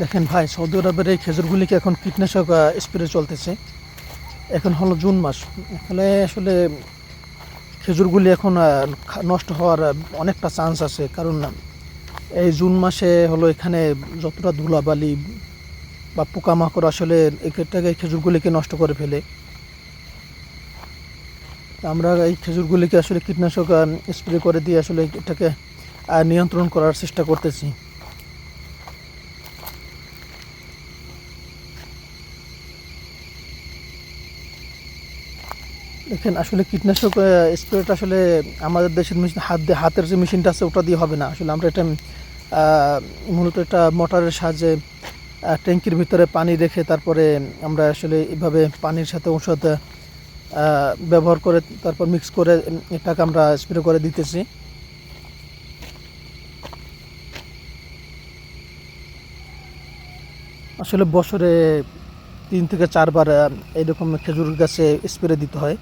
দেখেন ভাই, সৌদি আরবের এই খেজুরগুলিকে এখন কীটনাশক স্প্রে চলতেছে। এখন হলো জুন মাস। এখানে আসলে খেজুরগুলি এখন নষ্ট হওয়ার অনেকটা চান্স আছে। কারণ এই জুন মাসে হলো এখানে যতটা ধুলাবালি বা পোকামাকড় আসলে এটাকে খেজুরগুলিকে নষ্ট করে ফেলে। আমরা এই খেজুরগুলিকে আসলে কীটনাশক স্প্রে করে দিয়ে আসলে এটাকে নিয়ন্ত্রণ করার চেষ্টা করতেছি। দেখেন আসলে কীটনাশক স্প্রেটা আসলে আমাদের দেশের মেশিন হাত দিয়ে, হাতের যে মেশিনটা আছে ওটা দিয়ে হবে না। আসলে আমরা এটা মূলত এটা মোটরের সাহায্যে ট্যাঙ্কির ভিতরে পানি রেখে তারপরে আমরা আসলে এভাবে পানির সাথে ঔষধ ব্যবহার করে তারপর মিক্স করে এটাকে আমরা স্প্রে করে দিতেছি। আসলে বছরে তিন থেকে চারবার এইরকম খেজুর গাছে স্প্রে দিতে হয়।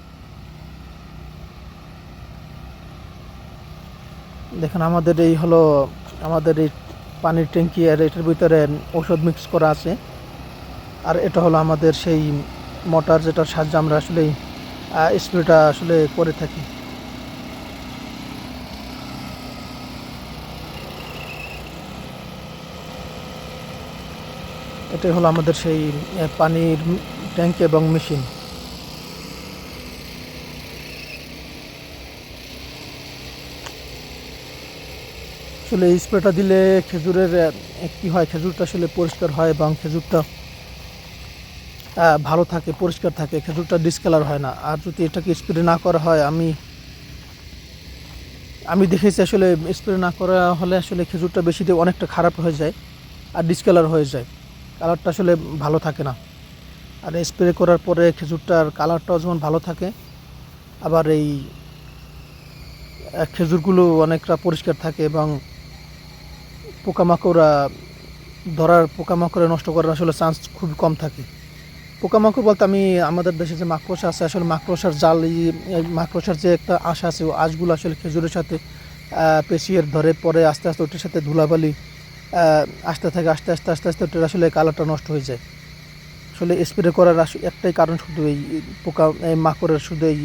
দেখেন আমাদের এই হলো, আমাদের এই পানির ট্যাঙ্কি আর এটার ভিতরে ওষুধ মিক্স করা আছে। আর এটা হলো আমাদের সেই মোটর যেটার সাহায্যে আমরা আসলে স্প্রেটা আসলে করে থাকি। এটাই হলো আমাদের সেই পানির ট্যাঙ্ক এবং মেশিন। আসলে স্প্রেটা দিলে খেজুরের কি হয়, খেজুরটা আসলে পরিষ্কার হয় এবং খেজুরটা ভালো থাকে, পরিষ্কার থাকে, খেজুরটা ডিসকালার হয় না। আর যদি এটাকে স্প্রে না করা হয়, আমি আমি দেখেছি আসলে স্প্রে না করা হলে আসলে খেজুরটা বেশি দিয়ে অনেকটা খারাপ হয়ে যায় আর ডিসকালার হয়ে যায়। কালারটা আসলে ভালো থাকে না। আর স্প্রে করার পরে খেজুরটার কালারটাও যেমন ভালো থাকে, আবার এই খেজুরগুলো অনেকটা পরিষ্কার থাকে এবং পোকামাকড় ধরার পোকামাকড়ে নষ্ট করার আসলে চান্স খুব কম থাকে। পোকামাকড় বলতে আমি, আমাদের দেশে যে মাকড়সা আছে, আসলে মাকড়সার জাল মাকড়সার যে একটা আশা আছে ও আঁশগুলো আসলে খেজুরের সাথে পেশিয়ে ধরে পরে আস্তে আস্তে ওটার সাথে ধুলাবালি আসতে থাকে, আস্তে আস্তে আস্তে আস্তে ওটার আসলে কালারটা নষ্ট হয়ে যায়। আসলে স্প্রে করার একটাই কারণ শুধু এই পোকা, এই মাকড়ের শুধু এই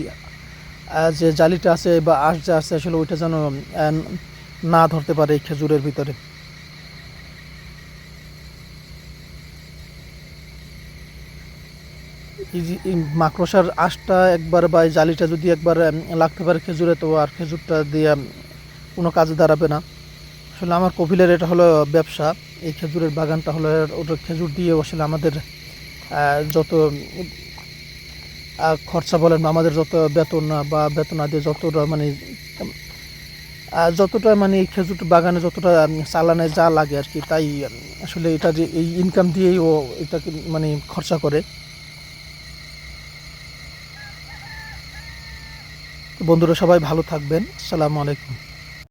যে জালিটা আছে বা আঁশ যে আছে, আসলে ওইটা যেন না ধরতে পারে এই খেজুরের ভিতরে এই যে এই মাকড়সার আঁশটা একবার বা জালিটা যদি একবার লাগতে পারে খেজুরে, তো আর খেজুরটা দিয়ে কোনো কাজে দাঁড়াবে না। আসলে আমার কপিলের এটা হলো ব্যবসা। এই খেজুরের বাগানটা হলো ওটা খেজুর দিয়ে আসলে আমাদের যত খরচা বলেন আমাদের যত বেতন বা বেতন আদি, যতটা মানে যতটা মানে এই খেজুর বাগানে যতটা চালানে যা লাগে আর কি, তাই আসলে এটা যে এই ইনকাম দিয়েই ও এটাকে মানে খরচা করে। বন্ধুরা সবাই ভালো থাকবেন। আসসালামু আলাইকুম।